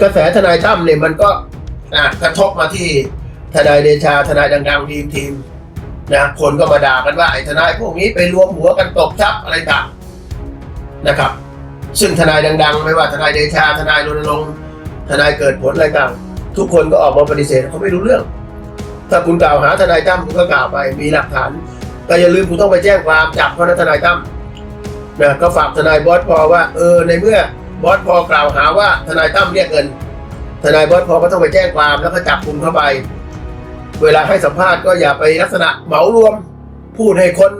กระแสทนายตั้มเนี่ยมันก็กระทบมาที่ทนายเดชาทนายดังๆทีมทีมนะคนก็มาด่ากันว่าไอ้ทนายพวกนี้ไปรวมหัวกันตบทรัพย์อะไรต่างนะครับ ซึ่งทนายดัง ๆ ไม่ว่าทนายเดชา ทนายรณรงค์ทนายเกิดผลอะไรต่างทุกคนก็ออกมาปฏิเสธเขาไม่รู้เรื่อง ถ้าคุณกล่าวหาทนายตั้มคุณก็กล่าวไปมีหลักฐานแต่อย่าลืมคุณต้องไปแจ้งความจับเพราะนั้นทนายตั้มนะก็ฝากทนายบอสพอว่าเออในเมื่อ บอสพอกล่าวหาว่าทนายตั้มเรียกเงิน ทนายบอสพอก็ต้องไปแจ้งความแล้วก็จับกลุ่มเข้าไป เวลาให้สัมภาษณ์ก็อย่าไปลักษณะเหมารวม พูดให้คน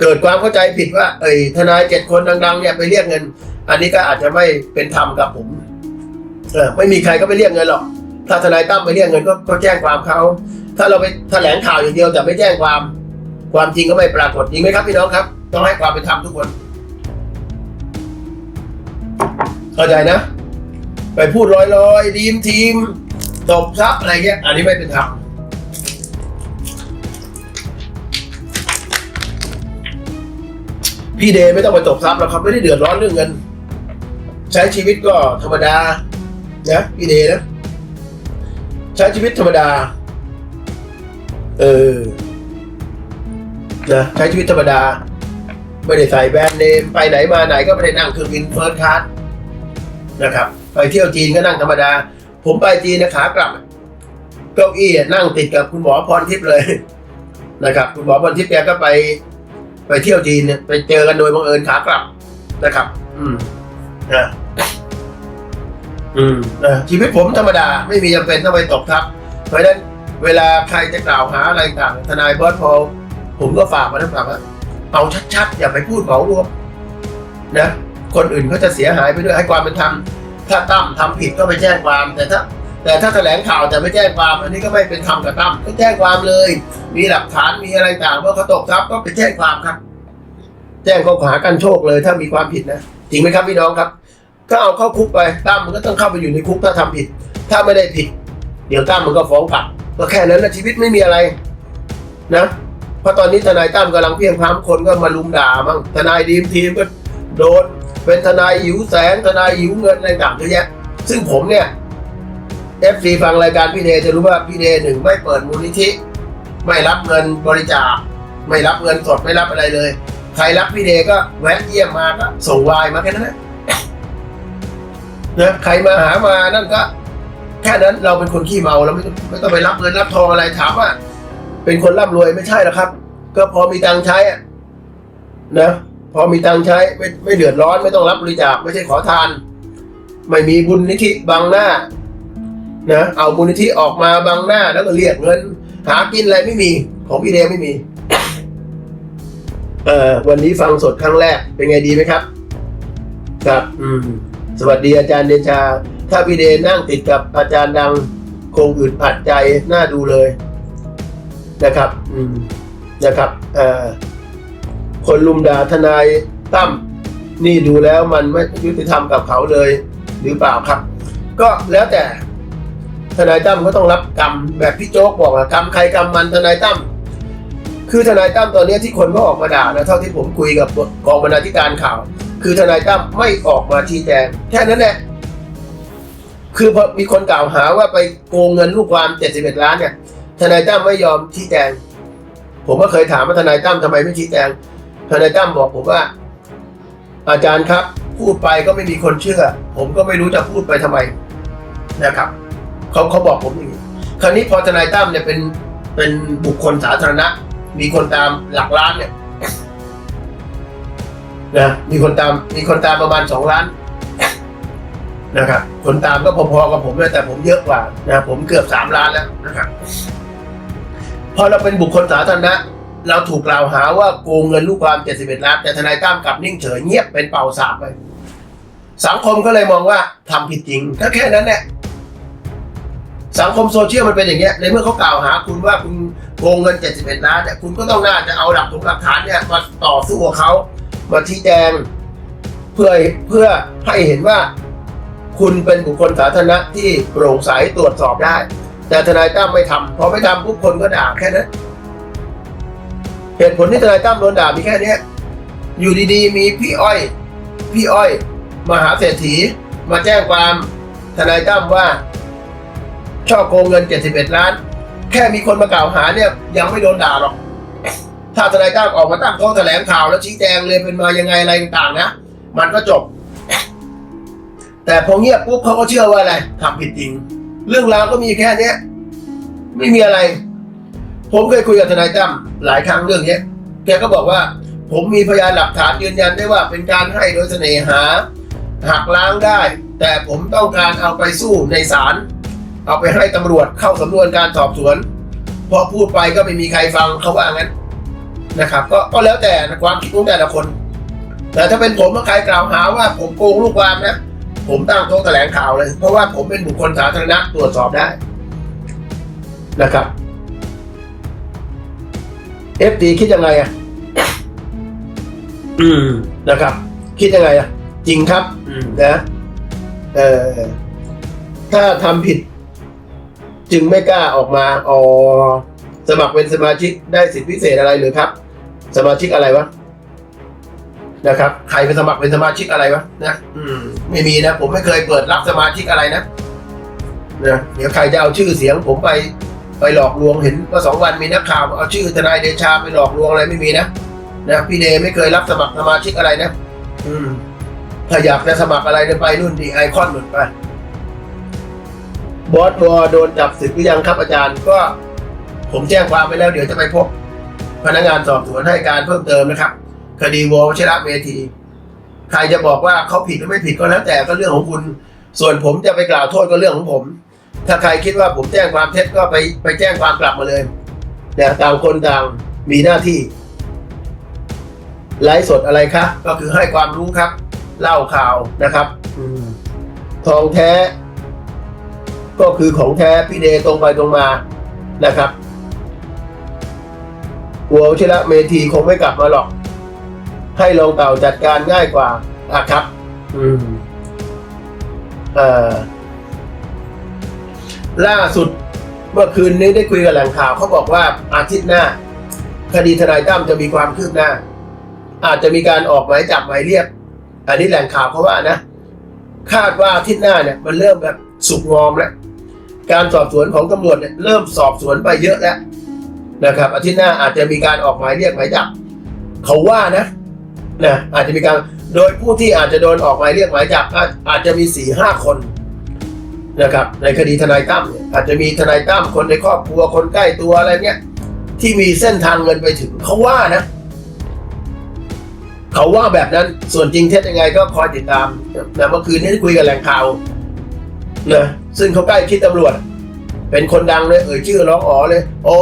เกิดความเข้าใจผิดว่าเอ้ยทนายเจ็ดคนดัง ๆ เนี่ยไปเรียกเงิน อันนี้ก็อาจจะไม่เป็นธรรมกับผมเออไม่มีใครก็ไปเรียกเงินหรอก ถ้าทนายตั้มไปเรียกเงินก็ก็แจ้งความเขาถ้าเราไปแถลงข่าวอย่างเดียวแต่ไม่แจ้งความ ความจริงก็ไม่ปรากฏจริงไหมครับพี่น้องครับ ต้องให้ความเป็นธรรมทุกคน เข้าใจนะ ไปพูดลอยๆดีมทีมตบซับอะไรเงี้ย อันนี้ไม่เป็นธรรมพี่เดย์ไม่ต้องไปตบซับแล้วครับไม่ได้เดือดร้อนเรื่องเงิน ใช้ชีวิตก็ธรรมดานะพี่เดย์นะ ใช้ชีวิตธรรมดา เออนะใช้ชีวิตธรรมดา ไม่ได้ใส่แบรนด์เนมไปไหนมาไหนก็ไม่ได้นั่งเครื่องบินเฟิร์สคลาส นะครับ ไปเที่ยวจีนก็นั่งธรรมดา ผมไปจีนนะขากลับเก้าอี้นั่งติดกับคุณหมอพรทิพย์เลยนะครับ คุณหมอพรทิพย์แกก็ไป ไปเที่ยวจีนไปเจอกันโดยบังเอิญขากลับนะครับ อืมนะอืมนะชีวิตผมธรรมดาไม่มีจำเป็นต้องไปตบทับเพราะฉะนั้นเวลาใครจะกล่าวหาอะไรต่างทนายบอสพอลผมก็ฝากมาทั้งฝากว่าเอาชัดๆ อย่าไปพูดเหมารวมนะ คนอื่นเขาจะเสียหายไปด้วยให้ความเป็นธรรมถ้าตั้มทำผิดก็ไปแจ้งความแต่ถ้า แต่ถ้าแถลงข่าวแต่ไม่แจ้งความอันนี้ก็ไม่เป็นธรรมกับตั้มก็แจ้งความเลย มีหลักฐานมีอะไรต่างว่าเขาตกทรัพย์ก็ไปแจ้งความครับ แจ้งข้อหากันโชคเลย ถ้ามีความผิดนะจริงไหมครับพี่น้องครับ ก็เอาเข้าคุกไปตั้มมันก็ต้องเข้าไปอยู่ในคุกถ้าทำผิด ถ้าไม่ได้ผิด เดี๋ยวตั้มมันก็ฟ้องกลับก็แค่นั้นนะชีวิตไม่มีอะไรนะเพราะตอนนี้ทนายตั้มกำลังเพียงพร้ำคนก็มาลุมด่ามั่งทนายดีมทีมก็ โดนเป็นทนายหิวแสงทนายหิวเงินอะไรต่างเยอะแยะซึ่งผมเนี่ยเอฟซีฟังรายการพี่เดจะรู้ว่าพี่เดหนึ่งไม่เปิดมูลนิธิ ไม่รับเงินบริจาค ไม่รับเงินสดไม่รับอะไรเลย ใครรับพี่เดก็แวะเยี่ยมมาก็ส่งไลน์มาแค่นั้นนะนะใครมาหามานั่นก็ แค่นั้นเราเป็นคนขี้เมาเราไม่ต้องไม่ต้องไปรับเงินรับทองอะไรถามว่า เป็นคนร่ำรวยไม่ใช่หรอครับ ก็พอมีตังใช้อะนะ พอมีตังใช้ไม่ไม่เดือดร้อนไม่ต้องรับบริจาคไม่ใช่ขอทาน ไม่มีบุญนิธิบังหน้านะเอาบุญนิธิออกมาบังหน้าแล้วก็เรียกเงิน หากินอะไรไม่มี ของพี่เดย์ไม่มีเอ่อวันนี้ฟังสดครั้งแรกเป็นไงดีไหมครับ ครับ อืม สวัสดีอาจารย์เดชา ถ้าพี่เดนั่งติดกับอาจารย์ดังคงอึดอัดใจน่าดูเลย นะครับ อืมนะครับ เอ่อ คนลุมด่าทนายตั้มนี่ดูแล้วมันไม่ยุติธรรมกับเขาเลยหรือเปล่าครับ ก็แล้วแต่ทนายตั้มก็ต้องรับกรรมแบบพี่โจ๊กบอกอะกรรมใครกรรมมันทนายตั้มคือทนายตั้มตอนเนี้ยที่คนก็ออกมาด่านะเท่าที่ผมคุยกับกองบรรณาธิการข่าว คือทนายตั้มไม่ออกมาชี้แจงแค่นั้นแหละคือพอมีคนกล่าวหาว่าไปโกงเงินลูกความ 71 ล้านเนี่ยทนายตั้มไม่ยอมชี้แจง ผมก็เคยถามว่าทนายตั้มทำไมไม่ชี้แจง ทนายตั้มบอกผมว่า อาจารย์ครับ พูดไปก็ไม่มีคนเชื่อ ผมก็ไม่รู้จะพูดไปทำไมนะครับเขาเขาบอกผมอย่างนี้คราวนี้พอทนายตั้มเนี่ยเป็นเป็นบุคคลสาธารณะ มีคนตามหลักล้านเนี่ยนะมีคนตามมีคนตามประมาณสองล้านนะครับคนตามก็พอๆกับผมเลยแต่ผมเยอะกว่านะผมเกือบสามล้านแล้วนะครับพอเราเป็นบุคคลสาธารณะ เราถูกกล่าวหาว่าโกงเงินลูกความ 71 ล้านแต่ทนายตั้มกลับนิ่งเฉยเงียบเป็นเป่าสาบไป สังคมก็เลยมองว่าทำผิดจริงก็แค่นั้นแหละสังคมโซเชียลมันเป็นอย่างเงี้ยในเมื่อเขากล่าวหาคุณว่าคุณโกงเงิน 71 ล้านเนี่ยคุณก็ต้องน่าจะเอาหลักฐานฐานเนี่ยมาต่อสู้กับเขามาชี้แจงเพื่อเพื่อให้เห็นว่า คุณเป็นบุคคลสาธารณะที่โปร่งใสตรวจสอบได้ แต่ทนายตั้มไม่ทำพอไม่ทำทุกคนก็ด่าแค่นั้น เหตุผลที่ทนายตั้มโดนด่ามีแค่เนี้ยอยู่ดีๆ มีพี่อ้อย พี่อ้อยมหาเศรษฐี มาแจ้งความทนายตั้มว่าช่อโกงเงิน 71 ล้าน แค่มีคนมากล่าวหาเนี่ย ยังไม่โดนด่าหรอก ถ้าทนายตั้มออกมาตั้งโต๊ะแถลงข่าวแล้วชี้แจงเลยเป็นมายังไงอะไรต่างๆนะมันก็จบ แต่พอเงียบปุ๊บเขาก็เชื่อว่าอะไรทำผิดจริง เรื่องราวก็มีแค่เนี้ย ไม่มีอะไร ผมเคยคุยกับทนายตั้มหลายครั้งเรื่องนี้แกก็บอกว่า ผมมีพยานหลักฐานยืนยันได้ว่าเป็นการให้โดยเสน่หา หักล้างได้ แต่ผมต้องการเอาไปสู้ในศาลเอาไปให้ตำรวจเข้าสำนวนการสอบสวน พอพูดไปก็ไม่มีใครฟังเขาว่างั้นนะครับก็ก็แล้วแต่ความคิดของแต่ละคน แต่ถ้าเป็นผมถ้าใครกล่าวหาว่าผมโกงลูกความนะผมตั้งโต๊ะแถลงข่าวเลย เพราะว่าผมเป็นบุคคลสาธารณะตรวจสอบได้นะครับ เอฟดีคิดยังไงอะอืม นะครับ คิดยังไงอะ จริงครับอืม นะเอ่อถ้าทำผิด จึงไม่กล้าออกมาอ๋อสมัครเป็นสมาชิกได้สิทธิพิเศษอะไรหรือครับ สมาชิกอะไรวะนะครับ ใครเป็นสมัครเป็นสมาชิกอะไรวะนะอืม ไม่มีนะ ผมไม่เคยเปิดรับสมาชิกอะไรนะนะเดี๋ยวใครจะเอาชื่อเสียงผมไป ไปหลอกลวงเห็นว่าสองวันมีนักข่าวเอาชื่อทนายเดชาไปหลอกลวงอะไรไม่มีนะนะพี่เดไม่เคยรับสมัครสมาชิกอะไรนะ อืมถ้าอยากจะสมัครอะไรเนี่ยไปนู่นดีไอคอนหมดไปบอสวอโดนจับศึกหรือยังครับอาจารย์ก็ ผมแจ้งความไปแล้วเดี๋ยวจะไปพบ พนักงานสอบสวนให้การเพิ่มเติมนะครับ คดีวอลชระเวทีใครจะบอกว่าเขาผิดหรือไม่ผิดก็แล้วแต่ก็เรื่องของคุณ ส่วนผมจะไปกล่าวโทษก็เรื่องของผม ถ้าใครคิดว่าผมแจ้งความเท็จก็ไปไปแจ้งความกลับมาเลย แต่ต่างคนต่างมีหน้าที่ไลฟ์สดอะไรคะก็คือให้ความรู้ครับ เล่าข่าวนะครับอทองแท้ ก็คือของแท้พี่เดตรงไปตรงมานะครับหัววชิระเมธีคงไม่กลับมาหรอก ให้ลองเต่าจัดการง่ายกว่าอะครับ อืม เอ่อ ล่าสุดเมื่อคืนนี้ได้คุยกับแหล่งข่าวเขาบอกว่าอาทิตย์หน้า คดีทนายตั้มจะมีความคืบหน้า อาจจะมีการออกหมายจับหมายเรียก อันนี้แหล่งข่าวเขาว่านะ คาดว่าอาทิตย์หน้าเนี่ยมันเริ่มแบบสุกงอมแล้วการสอบสวนของตำรวจเนี่ยเริ่มสอบสวนไปเยอะแล้วนะครับอาทิตย์หน้าอาจจะมีการออกหมายเรียกหมายจับเขาว่านะนะอาจจะมีการโดยผู้ที่อาจจะโดนออกหมายเรียกหมายจับอาจจะมีสี่ห้าคน นะครับในคดีทนายตั้มอาจจะมีทนายตั้มคนในครอบครัวคนใกล้ตัวอะไรเนี้ยที่มีเส้นทางเงินไปถึงเขาว่านะเขาว่าแบบนั้นส่วนจริงเท็จยังไงก็คอยติดตามนะเมื่อคืนนี้คุยกับแหล่งข่าวนะซึ่งเขาใกล้ชิดตำรวจ เป็นคนดังเลยเอ่ยชื่อร้องอ๋อเลยอ๋อ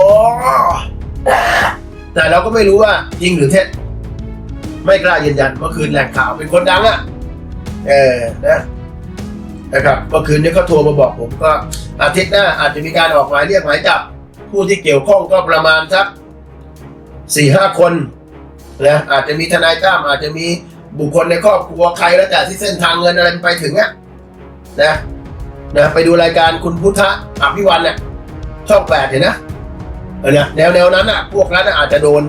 แต่เราก็ไม่รู้ว่าจริงหรือเท็จ ไม่กล้ายืนยันเมื่อคืนแหล่งข่าวเป็นคนดังอะ่ะ เออนะ นะครับเมื่อคืนนี้เขาโทรมาบอกผมก็อาทิตย์หน้าอาจจะมีการออกหมายเรียกหมายจับ ผู้ที่เกี่ยวข้องก็ประมาณสักสี่ห้าคนนะอาจจะมีทนายตั้มอาจจะมีบุคคลในครอบครัวใครแล้วแต่ที่เส้นทางเงินอะไรไปถึงอะนะนะไปดูรายการคุณพุทธะอภิวันเนี่ยช่องแปดเห็นนะเออนี่ยแนวแนวนั้นอะ พวกนั้นอาจจะโดน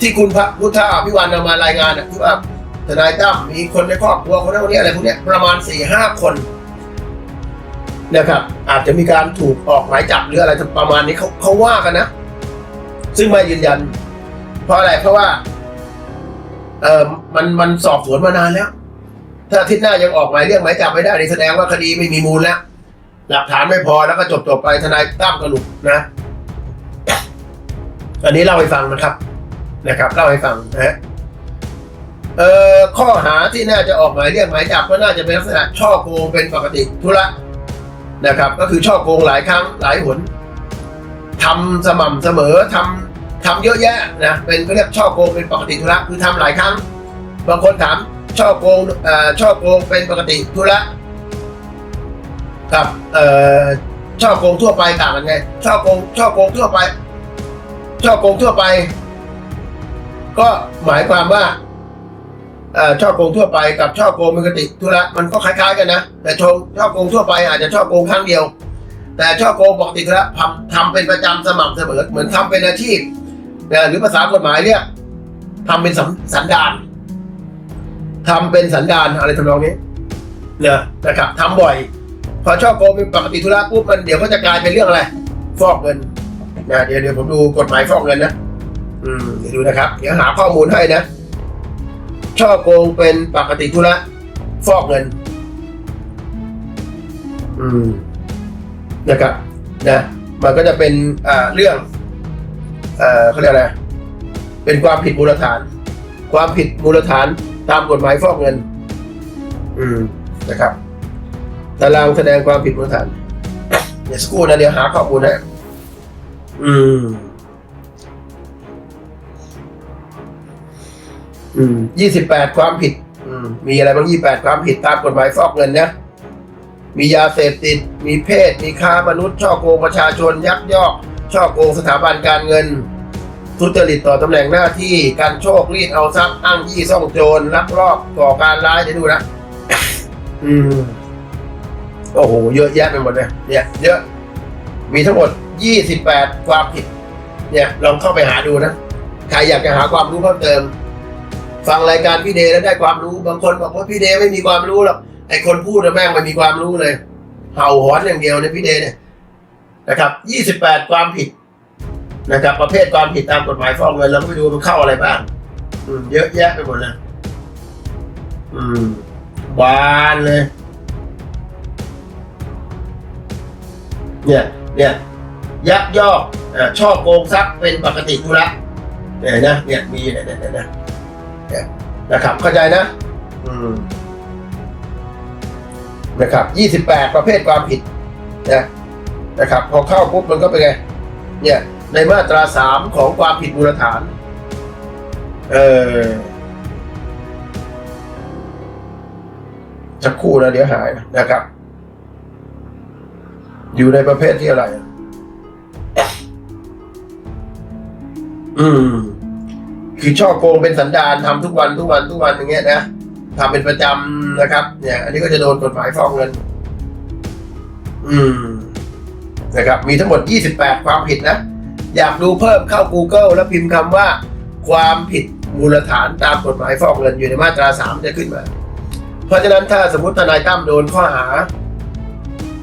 ที่คุณพระพุทธะอภิวันนำมารายงานอะที่ว่า ทนายตั้มมีคนในครอบครัวคนนั้นคนนี้อะไรพวกนี้ประมาณสี่ห้าคนนะครับอาจจะมีการถูกออกหมายจับหรืออะไรประมาณนี้เขาเขาว่ากันนะ ซึ่งม่ยืนยัน เพราะอะไรเพราะว่า เออมันมันสอบสวนมานานแล้ว ถ้าอาทิตย์หน้ายังออกหมายเรียกหมายจับไม่ได้แสดงว่าคดีไม่มีมูลแล้ว หลักฐานไม่พอแล้วก็จบจบไปทนายตั้มกระหลุกนะ อันนี้เล่าให้ฟังนะครับ นะครับเล่าให้ฟังนะฮะ เอ่อข้อหาที่น่าจะออกหมายเรียกหมายจับก็น่าจะเป็นลักษณะช่อโกงเป็นปกติธุระนะครับ ก็คือช่อโกงหลายครั้งหลายหนทำสม่ำเสมอทำทำเยอะแยะนะเป็นเขาเรียกช่อโกงเป็นปกติธุระคือทำหลายครั้ง บางคนถามช่อโกงเอ่อช่อโกงเป็นปกติธุระกับเอ่อช่อโกงทั่วไปต่างกันไงช่อโกงช่อโกงทั่วไปช่อโกงทั่วไป ก็หมายความว่า ช่อโกงทั่วไปกับช่อโกงเป็นปกติธุระมันก็คล้ายๆกันนะ แต่ชงช่อโกงทั่วไปอาจจะช่อโกงครั้งเดียว แต่ช่อโกงปกติธุระทำทำเป็นประจำสม่ำเสมอเหมือนทำเป็นอาชีพนะหรือภาษากฎหมายเรียกทำเป็นสันสันดานทำเป็นสันดานอะไรทำนองนี้เนี่ยนะครับทำบ่อย พอช่อโกงเป็นปกติธุระปุ๊บมันเดี๋ยวก็จะกลายเป็นเรื่องอะไรฟอกเงินนะเดี๋ยวเดี๋ยวผมดูกฎหมายฟอกเงินนะ อืมเดี๋ยวดูนะครับ เดี๋ยวหาข้อมูลให้นะ ช่อโกงเป็นปกติธุระ ฟอกเงิน อืมนะครับนะมันก็จะเป็นอ่าเรื่องเอ่อเขาเรียกอะไรเป็นความผิดมูลฐาน ความผิดมูลฐานตามกฎหมายฟอกเงิน อืมนะครับตารางแสดงความผิดมูลฐานเดี๋ยวสกู่นะเดี๋ยวหาข้อมูลให้อืม อืมยี่สิบแปดความผิด อืมมีอะไรบ้างยี่แปดความผิดตามกฎหมายฟอกเงินนะมียาเสพติด มีเพศ มีค้ามนุษย์ ช่อโกงประชาชน ยักยอก ช่อโกงสถาบันการเงิน ทุจริตต่อตำแหน่งหน้าที่ การโชครีดเอาทรัพย์อ้างยี่ซ่องโจรลักลอบก่อการร้ายเดี๋ยวดูนะ อืม โอ้โห เยอะแยะไปหมดเลยเนี่ย เยอะ มีทั้งหมดยี่สิบแปดความผิด เนี่ย ลองเข้าไปหาดูนะ ใครอยากจะหาความรู้เพิ่มเติม ฟังรายการพี่เดย์แล้วได้ความรู้ บางคนบอกว่าพี่เดย์ไม่มีความรู้หรอกไอคนพูดน่ะแม่งไม่มีความรู้เลยเห่าหอนอย่างเดียวในพี่เดย์เนี่ยนะครับยี่สิบแปดความผิดนะครับ ประเภทความผิดตามกฎหมายฟอกเงินเราก็ไปดูมันเข้าอะไรบ้างอืมเยอะแยะไปหมดเลยอืมบานเลย เนี่ยเนี่ยยักยอกอ่าช่อโกงทรัพย์เป็นปกติธุระเนี่ยนะเนี่ยมีเนี่ยเนี่ยเนี่ยนะ เนี่ยนะครับเข้าใจนะอืมนะครับยี่สิบแปดประเภทความผิดนะนะครับพอเข้าปุ๊บมันก็เป็นไง เนี่ย ในมาตราสามของความผิดมูลฐาน เออสักคู่นะเดี๋ยวหายนะครับ อยู่ในประเภทที่อะไร อืม คือช่อโกงเป็นสันดานทำทุกวันทุกวันทุกวันอย่างเงี้ยนะทำเป็นประจำนะครับ เนี่ย อันนี้ก็จะโดนกฎหมายฟอกเงิน อืม นะครับ มีทั้งหมด 28 ความผิดนะ อยากดูเพิ่มเข้า Google แล้วพิมพ์คำว่า ความผิดมูลฐานตามกฎหมายฟอกเงินอยู่ในมาตรา 3 จะขึ้นมา เพราะฉะนั้นถ้าสมมติทนายตั้มโดนข้อหา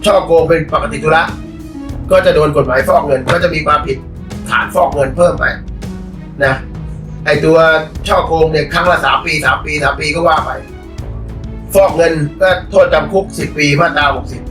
ช่อโกงเป็นปกติธุระ ก็จะโดนกฎหมายฟอกเงิน ก็จะมีความผิดฐานฟอกเงินเพิ่มไปนะ ไอตัวช่อโกงเนี่ยครั้งละสามปีสามปีสามปีก็ว่าไป ฟอกเงินก็โทษจำคุกสิบปีมาตราหกสิบ